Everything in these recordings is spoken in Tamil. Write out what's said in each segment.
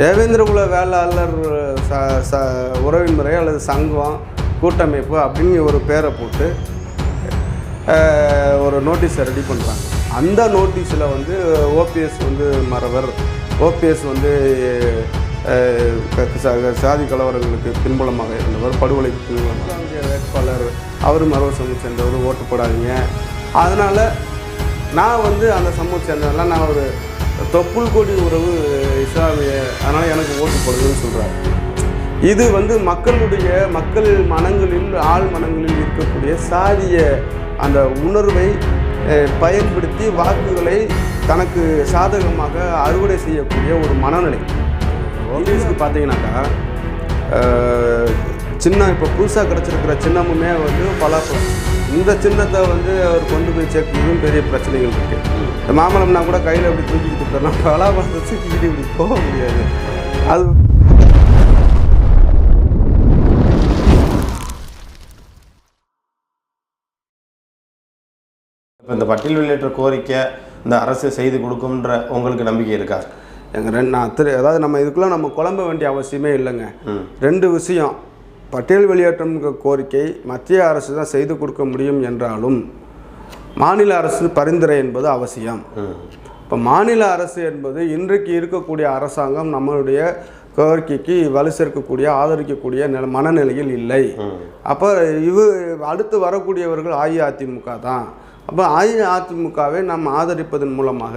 தேவேந்திரகுல வேளாளர் ச ச உறவின் முறை அல்லது சங்கம் கூட்டமைப்பு அப்படின்னு ஒரு பேரை போட்டு ஒரு நோட்டீஸை ரெடி பண்ணுறாங்க அந்த நோட்டீஸில் வந்து ஓபிஎஸ் வந்து மறவர். ஓபிஎஸ் வந்து சாதி கலவரங்களுக்கு பின்புலமாக இருந்தவர் படுகொலைக்கு பின்புலமாக அங்கே வேட்பாளர் அவர் மரவர் சமூக சேர்ந்தவர் ஓட்டு போடாதீங்க அதனால் நான் வந்து அந்த சமூக சேர்ந்ததுனால நான் ஒரு தொப்புள் கொடி உறவு இஸ்லாமிய அதனால் எனக்கு ஓட்டு போடுதுன்னு சொல்கிறார் இது வந்து மக்களுடைய மக்கள் மனங்களில் ஆள் மனங்களில் இருக்கக்கூடிய சாதிய அந்த உணர்வை பயன்படுத்தி வாக்குகளை தனக்கு சாதகமாக அறுவடை செய்யக்கூடிய ஒரு மனநிலை. ஓபிஎஸ்க்கு பார்த்தீங்கன்னாக்கா சின்ன இப்போ புதுசாக கிடச்சிருக்கிற சின்னமுமே வந்து பலாப்பழம். இந்த சின்னத்தை வந்து அவர் கொண்டு போய் சேர்க்கிறதும் பெரிய பிரச்சனைகள் இருக்குது இந்த மாமலம்னா கூட கையில் அப்படி தூக்கிட்டு கொடுத்தோம்னா பலாப்பழத்தை தூக்கிக்கிட்டு இப்படி போக முடியாது. அது இப்போ இந்த பட்டியல் வெளியேற்ற கோரிக்கை இந்த அரசு செய்து கொடுக்கும்ன்ற உங்களுக்கு நம்பிக்கை இருக்கா? எங்கள் ரெண்டு நான் திரு அதாவது நம்ம இதுக்குள்ளே நம்ம குழம்ப வேண்டிய அவசியமே இல்லைங்க. ரெண்டு விஷயம். பட்டியல் வெளியேற்றம் கோரிக்கை மத்திய அரசு தான் செய்து கொடுக்க முடியும் என்றாலும் மாநில அரசு பரிந்துரை என்பது அவசியம். இப்போ மாநில அரசு என்பது இன்றைக்கு இருக்கக்கூடிய அரசாங்கம் நம்மளுடைய கோரிக்கைக்கு வலு சேர்க்கக்கூடிய ஆதரிக்கக்கூடிய நில மனநிலையில் இல்லை. அப்போ இவு அடுத்து வரக்கூடியவர்கள் அஇஅதிமுக தான். அப்போ அஇஅதிமுகவை நாம் ஆதரிப்பதன் மூலமாக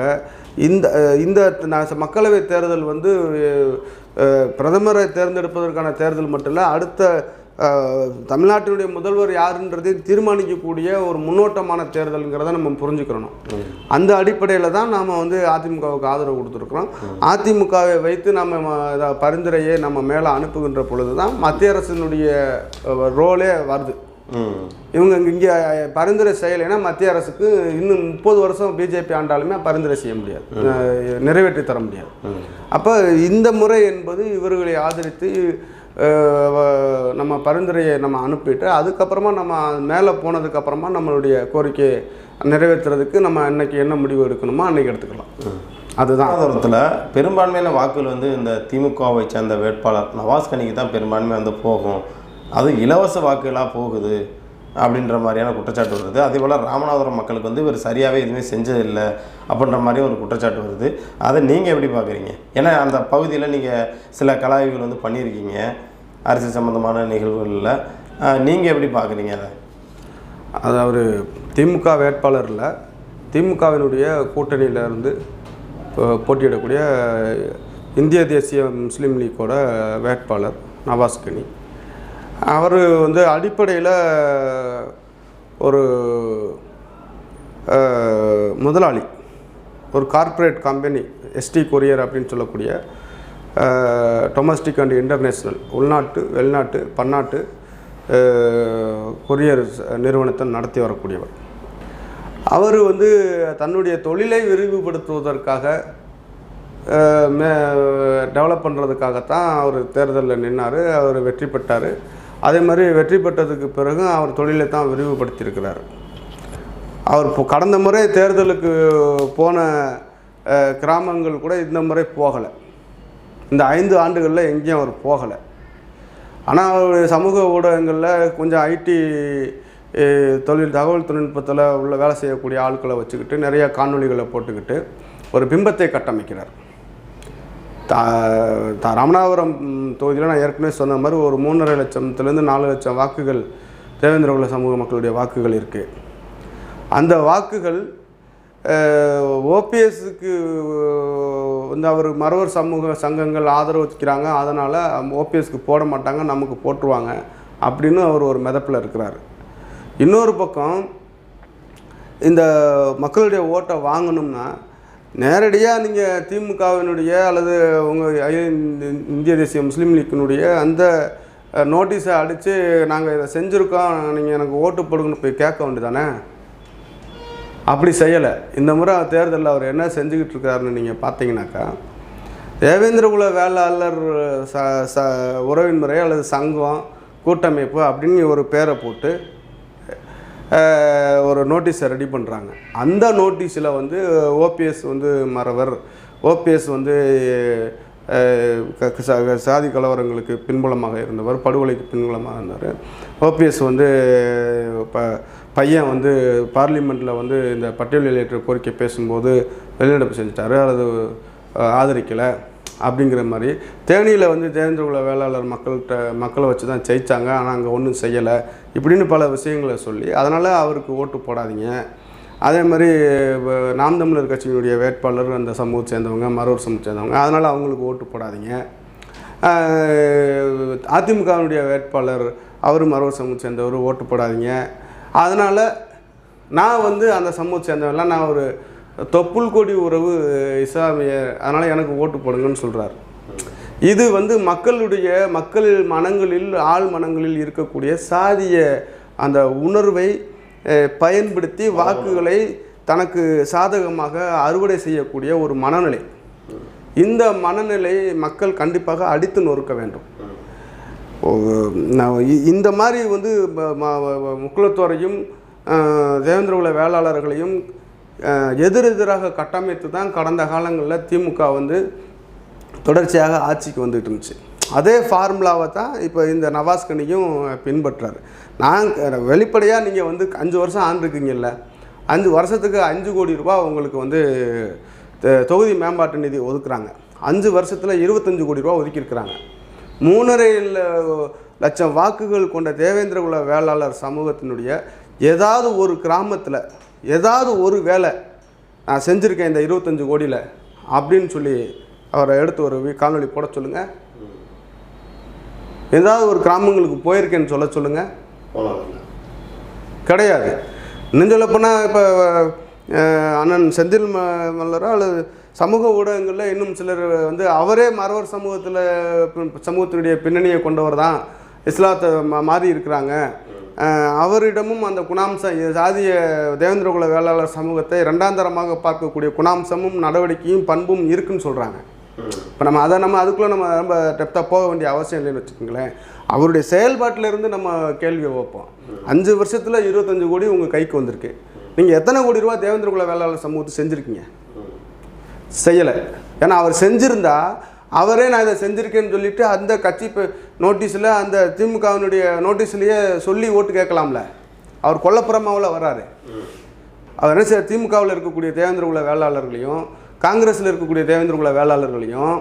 இந்த இந்த மக்களவை தேர்தல் வந்து பிரதமரை தேர்ந்தெடுப்பதற்கான தேர்தல் மட்டும் இல்லை அடுத்த தமிழ்நாட்டினுடைய முதல்வர் யாருன்றதை தீர்மானிக்கக்கூடிய ஒரு முன்னோட்டமான தேர்தலுங்கிறத நம்ம புரிஞ்சுக்கிறணும். அந்த அடிப்படையில் தான் நாம் வந்து அதிமுகவுக்கு ஆதரவு கொடுத்துருக்குறோம். அதிமுகவை வைத்து நம்ம பரிந்துரையை நம்ம மேலே அனுப்புகின்ற பொழுது தான் மத்திய அரசினுடைய ரோலே வருது. இவங்க இங்கே பரிந்துரை செய்யலைன்னா மத்திய அரசுக்கு இன்னும் முப்பது வருஷம் பிஜேபி ஆண்டாலுமே பரிந்துரை செய்ய முடியாது. நிறைவேற்றி தர முடியாது. அப்போ இந்த முறை என்பது இவர்களை ஆதரித்து நம்ம பரிந்துரையை நம்ம அனுப்பிட்டு அதுக்கப்புறமா நம்ம மேலே போனதுக்கப்புறமா நம்மளுடைய கோரிக்கையை நிறைவேற்றுறதுக்கு நம்ம இன்னைக்கு என்ன முடிவு எடுக்கணுமோ அன்னைக்கு எடுத்துக்கலாம். அதுதான். பொறுத்தவரத்தில் பெரும்பான்மையான வாக்குகள் வந்து இந்த திமுகவை சேர்ந்த வேட்பாளர் நவாஸ் கனிக்கு தான் பெரும்பான்மை வந்து போகும். அது இலவச வாக்குகளாக போகுது அப்படின்ற மாதிரியான குற்றச்சாட்டு வருது. அதே போல் ராமநாதபுரம் மக்களுக்கு வந்து இவர் சரியாகவே எதுவுமே செஞ்சதில்லை அப்படின்ற மாதிரி ஒரு குற்றச்சாட்டு வருது. அதை நீங்கள் எப்படி பார்க்குறீங்க? ஏன்னா அந்த பகுதியில் நீங்கள் சில கலாய்வுகள் வந்து பண்ணியிருக்கீங்க. அரசியல் சம்மந்தமான நிகழ்வுகளில். நீங்கள் எப்படி பார்க்குறீங்க அதை? அது அவர் திமுக வேட்பாளரில் திமுகவினுடைய கூட்டணியில் இருந்து போ- போட்டியிடக்கூடிய இந்திய தேசிய முஸ்லீம் லீக்கோட வேட்பாளர் நவாஸ் கனி. அவர் வந்து அடிப்படையில் ஒரு முதலாளி. ஒரு கார்ப்பரேட் கம்பெனி எஸ்டி கொரியர் அப்படின்னு சொல்லக்கூடிய டொமஸ்டிக் அண்ட் இன்டர்நேஷ்னல் உள்நாட்டு வெளிநாட்டு பன்னாட்டு கொரியர் நிறுவனத்தை நடத்தி வரக்கூடியவர். அவர் வந்து தன்னுடைய தொழிலை விரிவுபடுத்துவதற்காக மே டெவலப் பண்ணுறதுக்காகத்தான் அவர் தேர்தலில் நின்னார் அவர் வெற்றி பெற்றார். அதே மாதிரி வெற்றி பெற்றதுக்கு பிறகு அவர் தொழிலை தான் விரிவுபடுத்தியிருக்கிறார். அவர் இப்போ கடந்த முறை தேர்தலுக்கு போன கிராமங்கள் கூட இந்த முறை போகலை. இந்த ஐந்து ஆண்டுகளில் எங்கேயும் அவர் போகலை. ஆனால் அவருடைய சமூக ஊடகங்களில் கொஞ்சம் ஐடி தொழில் தகவல் தொழில்நுட்பத்தில் உள்ள வேலை செய்யக்கூடிய ஆட்களை வச்சுக்கிட்டு நிறைய காணொளிகளை போட்டுக்கிட்டு ஒரு பிம்பத்தை கட்டமைக்கிறார். ராமநாதபுரம் தொகுதியில் நான் ஏற்கனவே சொன்ன மாதிரி ஒரு மூன்றரை லட்சத்துலேருந்து நாலு லட்சம் வாக்குகள் தேவேந்திரகுல சமூக மக்களுடைய வாக்குகள் இருக்குது அந்த வாக்குகள் ஓபிஎஸ்க்கு வந்து அவர் மறவர் சமூக சங்கங்கள் ஆதரவு வச்சுக்கிறாங்க. அதனால் ஓபிஎஸ்க்கு போட மாட்டாங்க நமக்கு போட்டுருவாங்க அப்படின்னு அவர் ஒரு மிதப்பில் இருக்கிறார். இன்னொரு பக்கம் இந்த மக்களுடைய ஓட்டை வாங்கணும்னா நேரடியாக நீங்கள் திமுகவினுடைய அல்லது உங்கள் இந்திய தேசிய முஸ்லீம் லீக்கினுடைய அந்த நோட்டீஸை அடித்து நாங்கள் இதை செஞ்சுருக்கோம் நீங்கள் எனக்கு ஓட்டு போடுங்கன்னு போய் கேட்க வேண்டியதானே அப்படி செய்யலை. இந்த முறை தேர்தலில் அவர் என்ன செஞ்சுக்கிட்டு இருக்காருன்னு நீங்கள் பார்த்தீங்கன்னாக்கா தேவேந்திரகுல வேளாளர் ச ச உறவின் முறை அல்லது சங்கம் கூட்டமைப்பு அப்படின்னு ஒரு பேரை போட்டு ஒரு நோட்டீஸை ரெடி பண்ணுறாங்க அந்த நோட்டீஸில் வந்து ஓபிஎஸ் வந்து மறவர் ஓபிஎஸ் வந்து க- சாதி கலவரங்களுக்கு பின்புலமாக இருந்தவர் படுகொலைக்கு பின்புலமாக இருந்தார் ஓபிஎஸ் வந்து ப பையன் வந்து பார்லிமெண்ட்டில் வந்து இந்த பட்டியல் வெளியேற்ற கோரிக்கை பேசும்போது வெளிநடப்பு செஞ்சிட்டார். அல்லது ஆதரிக்கலை அப்படிங்கிற மாதிரி. தேனியில் வந்து தேவேந்திரகுல வேளாளர் மக்கள்கிட்ட மக்களை வச்சு தான் ஜெயித்தாங்க ஆனால் அங்கே ஒன்றும் செய்யலை. இப்படின்னு பல விஷயங்களை சொல்லி அதனால் அவருக்கு ஓட்டு போடாதீங்க. அதே மாதிரி நாம் தமிழர் கட்சியினுடைய வேட்பாளர் அந்த சமூகத்தை சேர்ந்தவங்க மறவர் சமூகத்தை சேர்ந்தவங்க அதனால் அவங்களுக்கு ஓட்டு போடாதீங்க. அதிமுகவினுடைய வேட்பாளர் அவர் மறவர் சமூகத்தை சேர்ந்தவர் ஓட்டு போடாதீங்க. அதனால் நான் வந்து அந்த சமூகத்தை சேர்ந்தவெல்லாம் நான் ஒரு தொப்புள் கொடி உறவு இஸ்லாமிய அதனால் எனக்கு ஓட்டு போடுங்கன்னு சொல்கிறார் இது வந்து மக்களுடைய மக்கள் மனங்களில் ஆள் மனங்களில் இருக்கக்கூடிய சாதிய அந்த உணர்வை பயன்படுத்தி வாக்குகளை தனக்கு சாதகமாக அறுவடை செய்யக்கூடிய ஒரு மனநிலை. இந்த மனநிலை மக்கள் கண்டிப்பாக அடித்து நொறுக்க வேண்டும். இந்த மாதிரி வந்து ம- தேவேந்திர ம- தேவேந்திரகுல வேளாளர்களையும் எதிரெதிராக கட்டமைத்து தான் கடந்த காலங்களில் திமுக வந்து தொடர்ச்சியாக ஆட்சிக்கு வந்துகிட்டு இருந்துச்சு. அதே ஃபார்முலாவை தான் இப்போ இந்த நவாஸ்கனியும் பின்பற்றாரு. நான் வெளிப்படையாக நீங்கள் வந்து அஞ்சு வருஷம் ஆண்டிருக்கீங்கல்ல அஞ்சு வருஷத்துக்கு அஞ்சு கோடி ரூபா உங்களுக்கு வந்து தொகுதி மேம்பாட்டு நிதி ஒதுக்குறாங்க. அஞ்சு வருஷத்தில் இருபத்தஞ்சு கோடி ரூபா ஒதுக்கியிருக்கிறாங்க. மூணரை லட்சம் வாக்குகள் கொண்ட தேவேந்திர குல வேளாளர் சமூகத்தினுடைய ஏதாவது ஒரு கிராமத்தில் ஏதாவது ஒரு வேலை நான் செஞ்சுருக்கேன் இந்த இருபத்தஞ்சு கோடியில் அப்படின்னு சொல்லி அவரை எடுத்து ஒரு காணொளி போட சொல்லுங்கள் ஏதாவது ஒரு கிராமங்களுக்கு போயிருக்கேன்னு சொல்ல சொல்லுங்கள் கிடையாது. இன்னும் சொல்லப்போனால் இப்போ அண்ணன் செந்தில் ம மல்லரோ அல்லது சமூக ஊடகங்களில் இன்னும் சிலர் வந்து அவரே மறவர் சமூகத்தில் சமூகத்தினுடைய பின்னணியை கொண்டவர் தான். இஸ்லாத்தை மா மாறி இருக்கிறாங்க. அவரிடமும் அந்த குணாம்சம் சாதிய தேவேந்திரகுல வேளாளர் சமூகத்தை இரண்டாந்தரமாக பார்க்கக்கூடிய குணாம்சமும் நடவடிக்கையும் பண்பும் இருக்குன்னு சொல்கிறாங்க இப்போ நம்ம அதை நம்ம அதுக்குள்ளே நம்ம ரொம்ப டெப்த்தாக போக வேண்டிய அவசியம் இல்லைன்னு வச்சுக்கோங்களேன். அவருடைய செயல்பாட்டில் இருந்து நம்ம கேள்வியை வைப்போம். அஞ்சு வருஷத்தில் இருபத்தஞ்சு கோடி உங்கள் கைக்கு வந்திருக்கு. நீங்கள் எத்தனை கோடி ரூபா தேவேந்திரகுல வேளாளர் சமூகத்தை செஞ்சுருக்கீங்க? செய்யலை. ஏன்னா அவர் செஞ்சுருந்தா அவரே நான் இதை செஞ்சுருக்கேன்னு சொல்லிட்டு அந்த கட்சி இப்போ நோட்டீஸில் அந்த திமுகவினுடைய நோட்டீஸ்லேயே சொல்லி ஓட்டு கேட்கலாம்ல. அவர் கொல்லப்புறமாவில் வராரு. அவர் என்ன திமுகவில் இருக்கக்கூடிய தேவேந்திரகுல வேளாளர்களையும் காங்கிரஸில் இருக்கக்கூடிய தேவேந்திரகுல வேளாளர்களையும்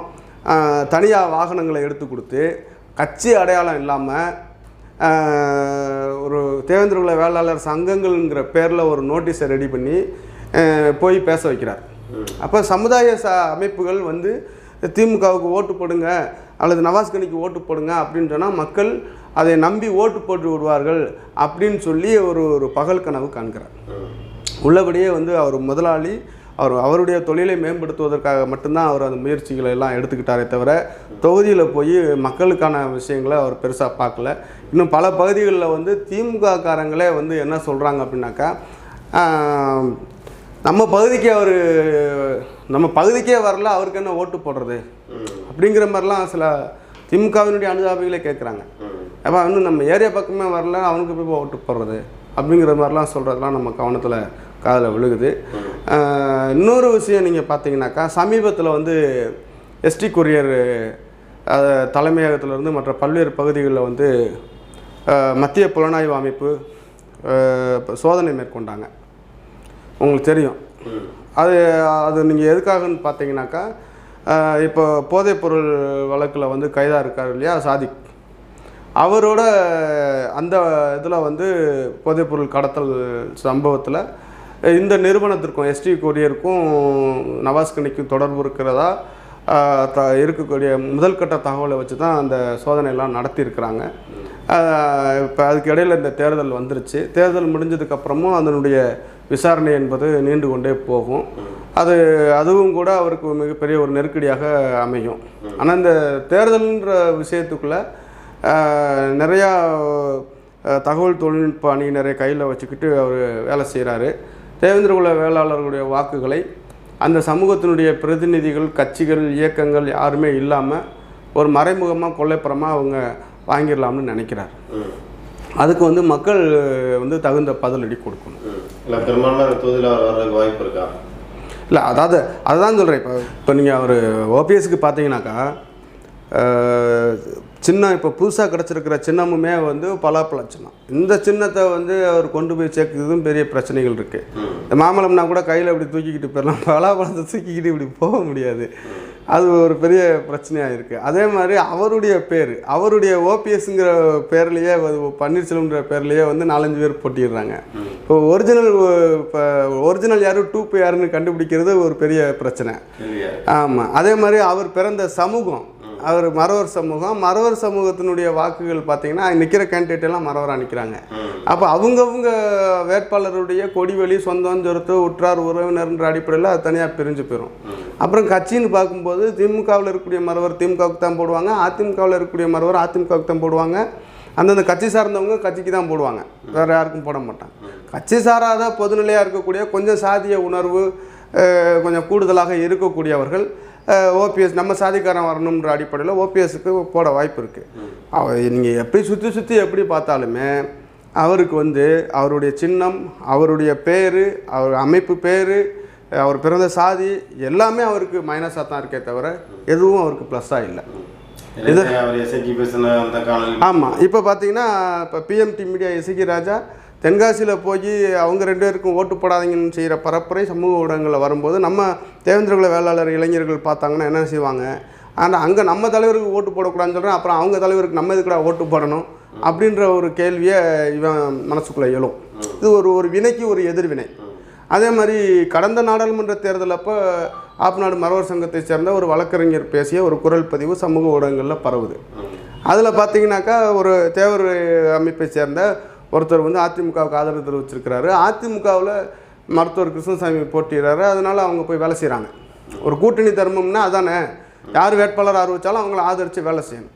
தனியாக வாகனங்களை எடுத்து கொடுத்து கட்சி அடையாளம் இல்லாமல் ஒரு தேவேந்திரகுல வேளாளர் சங்கங்கள்ங்கிற பேரில் ஒரு நோட்டீஸை ரெடி பண்ணி போய் பேச வைக்கிறார். அப்போ சமுதாய ச அமைப்புகள் வந்து திமுகவுக்கு ஓட்டு போடுங்க அல்லது நவாஸ்கனிக்கு ஓட்டு போடுங்க அப்படின்னு சொன்னால் மக்கள் அதை நம்பி ஓட்டு போட்டு விடுவார்கள் அப்படின்னு சொல்லி ஒரு ஒரு பகல் கனவு காண்கிறார். உள்ளபடியே வந்து அவர் முதலாளி அவர் அவருடைய தொழிலை மேம்படுத்துவதற்காக மட்டும்தான் அவர் அந்த முயற்சிகளை எல்லாம் எடுத்துக்கிட்டாரே தவிர தொகுதியில் போய் மக்களுக்கான விஷயங்களை அவர் பெருசாக பார்க்கல. இன்னும் பல பகுதிகளில் வந்து திமுக காரங்களே வந்து என்ன சொல்கிறாங்க அப்படின்னாக்கா நம்ம பகுதிக்கு அவர் நம்ம பகுதிக்கே வரல அவருக்கு என்ன ஓட்டு போடுறது? அப்படிங்கிற மாதிரிலாம் சில திமுகவினுடைய அனுதாபிகளே கேட்குறாங்க அப்போ இன்னும் நம்ம ஏரியா பக்கமே வரல அவனுக்கு போய் ஓட்டு போடுறது? அப்படிங்கிற மாதிரிலாம் சொல்கிறதுலாம் நம்ம கவனத்தில் காதில் விழுகுது. இன்னொரு விஷயம் நீங்கள் பார்த்தீங்கன்னாக்கா சமீபத்தில் வந்து எஸ்டி கொரியர் தலைமையகத்திலிருந்து மற்ற பல்வேறு பகுதிகளில் வந்து மத்திய புலனாய்வு அமைப்பு சோதனை மேற்கொண்டாங்க. உங்களுக்கு தெரியும். அது அது நீங்கள் எதுக்காகன்னு பார்த்தீங்கன்னாக்கா இப்போ இப்போ போதைப்பொருள் வழக்கில் வந்து கைதாக இருக்கார் இல்லையா சாதிக். அவரோட அந்த இதில் வந்து போதைப்பொருள் கடத்தல் சம்பவத்தில் இந்த நிறுவனத்திற்கும் எஸ்டி கொரியருக்கும் நவாஸ்கனிக்கும் தொடர்பு இருக்கிறதா? த இருக்கக்கூடிய முதல் கட்ட தகவலை வச்சு தான் அந்த சோதனையெல்லாம் நடத்தியிருக்கிறாங்க. இப்போ அதுக்கு இடையில் இந்த தேர்தல் வந்துருச்சு. தேர்தல் முடிஞ்சதுக்கப்புறமும் அதனுடைய விசாரணை என்பது நீண்டு கொண்டே போகும். அது அதுவும் கூட அவருக்கு மிகப்பெரிய ஒரு நெருக்கடியாக அமையும். ஆனால் இந்த தேர்தல்ன்ற விஷயத்துக்குள்ளே நிறையா தகவல் தொழில்நுட்ப அணியினரை கையில் வச்சுக்கிட்டு அவர் வேலை செய்கிறாரு தேவேந்திரகுல வேளாளர்களுடைய வாக்குகளை அந்த சமூகத்தினுடைய பிரதிநிதிகள் கட்சிகள் இயக்கங்கள் யாருமே இல்லாமல் ஒரு மறைமுகமாக கொள்ளைப்புறமாக அவங்க வாங்கிடலாம்னு நினைக்கிறார். அதுக்கு வந்து மக்கள் வந்து தகுந்த பதிலடி கொடுக்கணும். இல்லை பெரும்பான்மை தொகுதியில் வர்றதுக்கு வாய்ப்பு இருக்கா? இல்லை அதாவது அதுதான் சொல்கிறேன் இப்போ இப்போ நீங்கள் அவர் ஓபிஎஸ்க்கு பார்த்தீங்கன்னாக்கா சின்னம் இப்போ புதுசாக கிடச்சிருக்கிற சின்னமுமே வந்து பலாப்பழ சின்னம். இந்த சின்னத்தை வந்து அவர் கொண்டு போய் சேர்க்கிறதும் பெரிய பிரச்சனைகள் இருக்குது இந்த மாம்பழம்னா கூட கையில் இப்படி தூக்கிக்கிட்டு போயிடலாம். பலாப்பழத்தை தூக்கிக்கிட்டு இப்படி போக முடியாது. அது ஒரு பெரிய பிரச்சனையாக இருக்குது அதே மாதிரி அவருடைய பேர் அவருடைய ஓபிஎஸ்ங்கிற பேர்லேயே பன்னீர்செல்வம்ன்ற பேர்லேயே வந்து நாலஞ்சு பேர் போட்டிடுறாங்க இப்போ ஒரிஜினல் இப்போ ஒரிஜினல் யார் டூப் யாருன்னு கண்டுபிடிக்கிறது ஒரு பெரிய பிரச்சனை. ஆமாம் அதே மாதிரி அவர் பிறந்த சமூகம் அவர் மறவர் சமூகம் மறவர் சமூகத்தினுடைய வாக்குகள் பார்த்தீங்கன்னா நிற்கிற கேண்டிடேட் எல்லாம் மறவராக நிற்கிறாங்க அப்போ அவங்கவுங்க வேட்பாளருடைய கொடிவெளி சொந்தம் சொருத்து உற்றார் உறவினர்ன்ற அடிப்படையில் அது தனியாக பிரிஞ்சு போயிடும் அப்புறம் கட்சின்னு பார்க்கும்போது திமுகவில் இருக்கக்கூடிய மறவர் திமுகவுக்கு தான் போடுவாங்க அதிமுகவில் இருக்கக்கூடிய மறவர் அதிமுகவுக்கு தான் போடுவாங்க. அந்தந்த கட்சி சார்ந்தவங்க கட்சிக்கு தான் போடுவாங்க. வேறு யாருக்கும் போட மாட்டாங்க. கட்சி சாராத பொதுநிலையாக இருக்கக்கூடிய கொஞ்சம் சாதிய உணர்வு கொஞ்சம் கூடுதலாக இருக்கக்கூடியவர்கள் ஓபிஎஸ் நம்ம சாதிக்காரன் வரணுன்ற அடிப்படையில் ஓபிஎஸ்க்கு போட வாய்ப்பு இருக்குது அவர் நீங்கள் எப்படி சுற்றி சுற்றி எப்படி பார்த்தாலுமே அவருக்கு வந்து அவருடைய சின்னம் அவருடைய பேர் அவர் அமைப்பு பேர் அவர் பிறந்த சாதி எல்லாமே அவருக்கு மைனஸாக தான் இருக்கே தவிர எதுவும் அவருக்கு ப்ளஸ்ஸாக இல்லை. இது ஆமாம் இப்போ பார்த்தீங்கன்னா இப்போ பிஎம்டி மீடியா இசைக்கு ராஜா தென்காசியில் போய் அவங்க ரெண்டு பேருக்கும் ஓட்டு போடாதீங்கன்னு செய்கிற பரப்புரை சமூக ஊடகங்களில் வரும்போது நம்ம தேவேந்திரகுல வேளாளர் இளைஞர்கள் பார்த்தாங்கன்னா என்ன செய்வாங்க? ஆனால் அங்கே நம்ம தலைவருக்கு ஓட்டு போடக்கூடாதுன்னு சொல்கிறேன் அப்புறம் அவங்க தலைவருக்கு நம்ம இதுக்கூட ஓட்டு போடணும்? அப்படின்ற ஒரு கேள்வியை இவன் மனசுக்குள்ளே எழும். இது ஒரு ஒரு வினைக்கு ஒரு எதிர்வினை. அதே மாதிரி கடந்த நாடாளுமன்ற தேர்தல் அப்போ ஆப்நாடு மறவர் சங்கத்தை சேர்ந்த ஒரு வழக்கறிஞர் பேசிய ஒரு குரல் பதிவு சமூக ஊடகங்களில் பரவுது. அதில் பார்த்தீங்கன்னாக்கா ஒரு தேவர் அமைப்பை சேர்ந்த ஒருத்தர் வந்து அதிமுகவுக்கு ஆதரவு தெரிவிச்சிருக்கிறாரு. அதிமுகவில் மருத்துவர் கிருஷ்ணசாமி போட்டிடுறாரு அதனால் அவங்க போய் வேலை செய்கிறாங்க ஒரு கூட்டணி தர்மம்னா அதானே? யார் வேட்பாளர் ஆரம்பித்தாலும் அவங்கள ஆதரித்து வேலை செய்யணும்.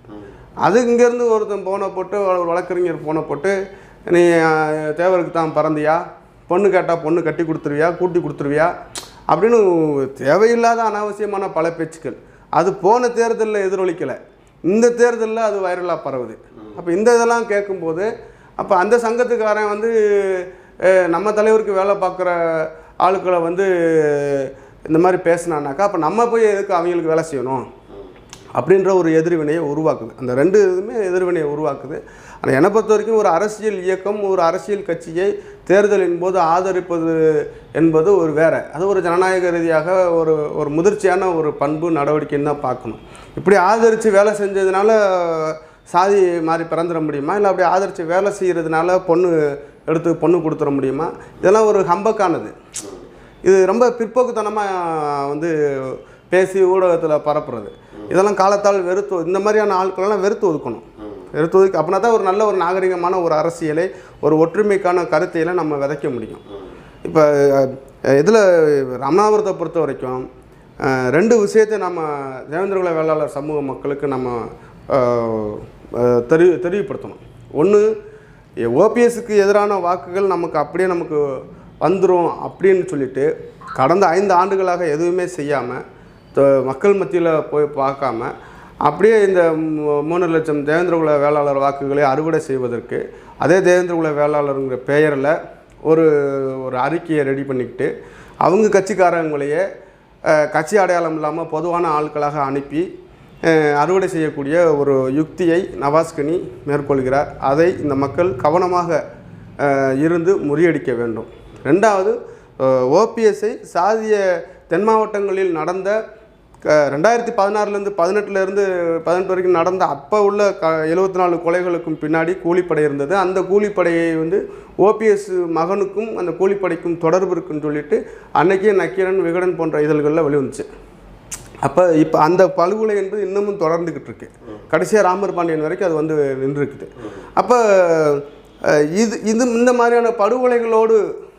அது இங்கேருந்து ஒருத்தன் போனை போட்டு ஒரு வழக்கறிஞர் போனை போட்டு நீ தேவருக்கு தான் பறந்தியா? பொண்ணு கேட்டால் பொண்ணு கட்டி கொடுத்துருவியா? கூட்டி கொடுத்துருவியா? அப்படின்னு தேவையில்லாத அனாவசியமான பல பேச்சுக்கள். அது போன தேர்தலில் எதிரொலிக்கலை. இந்த தேர்தலில் அது வைரலாக பரவுது. அப்போ இந்த இதெல்லாம் கேட்கும்போது அப்போ அந்த சங்கத்துக்காரன் வந்து நம்ம தலைவருக்கு வேலை பார்க்குற ஆளுக்களை வந்து இந்த மாதிரி பேசினானாக்கா அப்போ நம்ம போய் எதுக்கு அவங்களுக்கு வேலை செய்யணும்? அப்படின்ற ஒரு எதிர்வினையை உருவாக்குது. அந்த ரெண்டு இதுவுமே எதிர்வினையை உருவாக்குது. ஆனால் என்னை பொறுத்த வரைக்கும் ஒரு அரசியல் இயக்கம் ஒரு அரசியல் கட்சியை தேர்தலின் போது ஆதரிப்பது என்பது ஒரு வேற. அது ஒரு ஜனநாயக ரீதியாக ஒரு ஒரு முதிர்ச்சியான ஒரு பண்பு நடவடிக்கைன்னு தான் பார்க்கணும். இப்படி ஆதரித்து வேலை செஞ்சதுனால சாதி மாதிரி பிறந்துட முடியுமா? இல்லை அப்படி ஆதரித்து வேலை செய்கிறதுனால பொண்ணு எடுத்து பொண்ணு கொடுத்துட முடியுமா? இதெல்லாம் ஒரு ஹம்பக்கானது. இது ரொம்ப பிற்போக்குத்தனமாக வந்து பேசி ஊடகத்தில் பரப்புறது. இதெல்லாம் காலத்தால் வெறுத்து இந்த மாதிரியான ஆட்களெல்லாம் வெறுத்து ஒதுக்கணும். வெறுத்து ஒதுக்கி அப்படின்னா தான் ஒரு நல்ல ஒரு நாகரிகமான ஒரு அரசியலை ஒரு ஒற்றுமைக்கான கருத்தையெல்லாம் நம்ம விதைக்க முடியும். இப்போ இதில் ராமநாதபுரத்தை பொறுத்த வரைக்கும் ரெண்டு விஷயத்தை நம்ம தேவேந்திரகுல வேளாளர் சமூக மக்களுக்கு நம்ம தெரி தெளிவுபடுத்தணும் ஒன்று ஓபிஎஸ்க்கு எதிரான வாக்குகள் நமக்கு அப்படியே நமக்கு வந்துடும் அப்படின்னு சொல்லிட்டு கடந்த ஐந்து ஆண்டுகளாக எதுவுமே செய்யாமல் மக்கள் மத்தியில் போய் பார்க்காம அப்படியே இந்த மூணு லட்சம் தேவேந்திரகுல வேளாளர் வாக்குகளை அறுவடை செய்வதற்கு அதே தேவேந்திரகுல வேளாளருங்கிற பெயரில் ஒரு ஒரு அறிக்கையை ரெடி பண்ணிக்கிட்டு அவங்க கட்சிக்காரங்களையே கட்சி அடையாளம் இல்லாமல் பொதுவான ஆட்களாக அனுப்பி அறுவடை செய்யக்கூடிய ஒரு யுக்தியை நவாஸ்கனி மேற்கொள்கிறார். அதை இந்த மக்கள் கவனமாக இருந்து முறியடிக்க வேண்டும். ரெண்டாவது ஓபிஎஸ்ஐ சாதிய தென் மாவட்டங்களில் நடந்த க ரெண்டாயிரத்தி பதினாறுலேருந்து பதினெட்டுலேருந்து பதினெட்டு வரைக்கும் நடந்த அப்போ உள்ள க எழுபத்தி நாலு கொலைகளுக்கும் பின்னாடி கூலிப்படை இருந்தது. அந்த கூலிப்படையை வந்து ஓபிஎஸ் மகனுக்கும் அந்த கூலிப்படைக்கும் தொடர்பு இருக்குன்னு சொல்லிட்டு அன்றைக்கே நக்கீரன் விகடன் போன்ற இதழ்களில் வெளிவந்துச்சு. அப்போ இப்போ அந்த பழுகொலை என்பது இன்னமும் தொடர்ந்துக்கிட்டு இருக்கு. கடைசியாக ராமர் பாண்டியன் வரைக்கும் அது வந்து நின்றுருக்குது அப்போ இது இது இந்த மாதிரியான படுகொலைகளோடு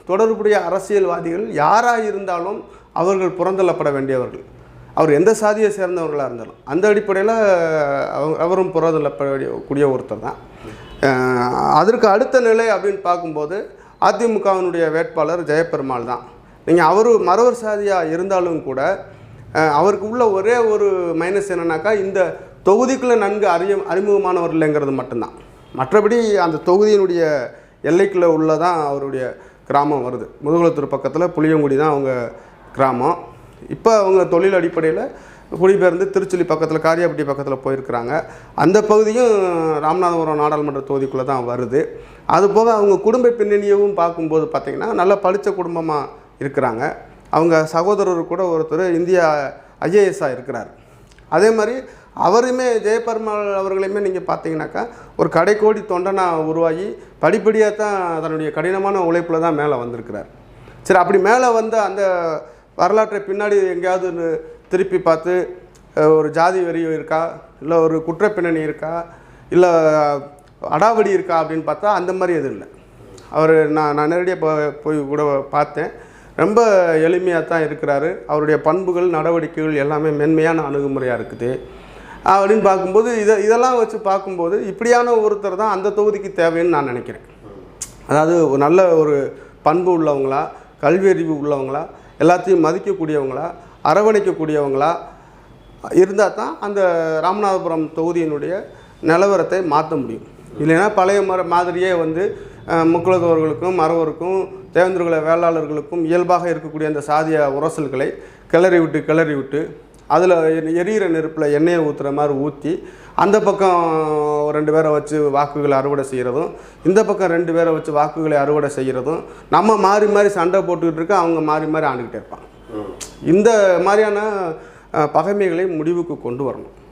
தொடர்புடைய அரசியல்வாதிகள் யாராக இருந்தாலும் அவர்கள் புறந்தள்ளப்பட வேண்டியவர்கள். அவர் எந்த சாதியை சேர்ந்தவர்களாக இருந்தாலும் அந்த அடிப்படையில் அவங்க அவரும் புறந்தள்ளப்பட வேண்டிய கூடிய ஒருத்தர் தான். அதற்கு அடுத்த நிலை அப்படின்னு பார்க்கும்போது அதிமுகவினுடைய வேட்பாளர் ஜெயபெருமாள் தான். நீங்கள் அவர் மறவர் சாதியாக இருந்தாலும் கூட அவருக்கு உள்ள ஒரே ஒரு மைனஸ் என்னன்னாக்கா இந்த தொகுதிக்குள்ளே நன்கு அறிய அறிமுகமானவர் இல்லைங்கிறது மட்டும்தான். மற்றபடி அந்த தொகுதியினுடைய எல்லைக்குள்ளே உள்ளதான் அவருடைய கிராமம் வருது. முதுகுளத்தூர் பக்கத்தில் புளியங்குடி தான் அவங்க கிராமம். இப்போ அவங்க தொழில் அடிப்படையில் குடிபெயர்ந்து திருச்சுழி பக்கத்தில் காரியாப்பட்டி பக்கத்தில் போயிருக்கிறாங்க. அந்த பகுதியும் ராமநாதபுரம் நாடாளுமன்ற தொகுதிக்குள்ளே தான் வருது. அதுபோக அவங்க குடும்ப பின்னணியவும் பார்க்கும்போது பார்த்திங்கன்னா நல்லா படித்த குடும்பமாக இருக்கிறாங்க. அவங்க சகோதரர் கூட ஒருத்தர் இந்தியா ஐஏஎஸ்ஸாக இருக்கிறார். அதே மாதிரி அவருமே ஜெயபெருமாள் அவர்களையுமே நீங்கள் பார்த்தீங்கன்னாக்கா ஒரு கடைக்கோடி தொண்டனாக உருவாகி படிப்படியாக தான் தன்னுடைய கடினமான உழைப்பில் தான் மேலே வந்திருக்கிறார். சரி அப்படி மேலே வந்த அந்த வரலாற்றை பின்னாடி எங்கேயாவது திருப்பி பார்த்து ஒரு ஜாதி வெறி இருக்கா? இல்லை ஒரு குற்ற பின்னணி இருக்கா? இல்லை அடாவடி இருக்கா அப்படின்னு பார்த்தா அந்த மாதிரி எதுவும் இல்லை. அவர் நான் நான் நேரடியாக போய் கூட பார்த்தேன். ரொம்ப எளிமையாக தான் இருக்கிறாரு. அவருடைய பண்புகள் நடவடிக்கைகள் எல்லாமே மென்மையான அணுகுமுறையாக இருக்குது. அப்படின்னு பார்க்கும்போது இதை இதெல்லாம் வச்சு பார்க்கும்போது இப்படியான ஒருத்தர் தான் அந்த தொகுதிக்கு தேவைன்னு நான் நினைக்கிறேன். அதாவது ஒரு நல்ல ஒரு பண்பு உள்ளவங்களா கல்வி அறிவு உள்ளவங்களா எல்லாத்தையும் மதிக்கக்கூடியவங்களா அரவணைக்கக்கூடியவங்களா இருந்தால் தான் அந்த ராமநாதபுரம் தொகுதியினுடைய நிலவரத்தை மாற்ற முடியும். இல்லைன்னா பழைய மர மாதிரியே வந்து அஹ், முக்குலத்தவர்களுக்கும் மறவருக்கும் தேவேந்திரகுல வேளாளர்களுக்கும் இயல்பாக இருக்கக்கூடிய அந்த சாதிய உரசல்களை கிளறி விட்டு கிளறி விட்டு அதில் எரியிற நெருப்பில் எண்ணெயை ஊற்றுற மாதிரி ஊற்றி அந்த பக்கம் ரெண்டு பேரை வச்சு வாக்குகளை அறுவடை செய்கிறதும் இந்த பக்கம் ரெண்டு பேரை வச்சு வாக்குகளை அறுவடை செய்கிறதும் நம்ம மாறி மாறி சண்டை போட்டுக்கிட்டு இருக்க அவங்க மாறி மாறி ஆண்டுக்கிட்டே இருப்பாங்க. இந்த மாதிரியான பகைமைகளை முடிவுக்கு கொண்டு வரணும்.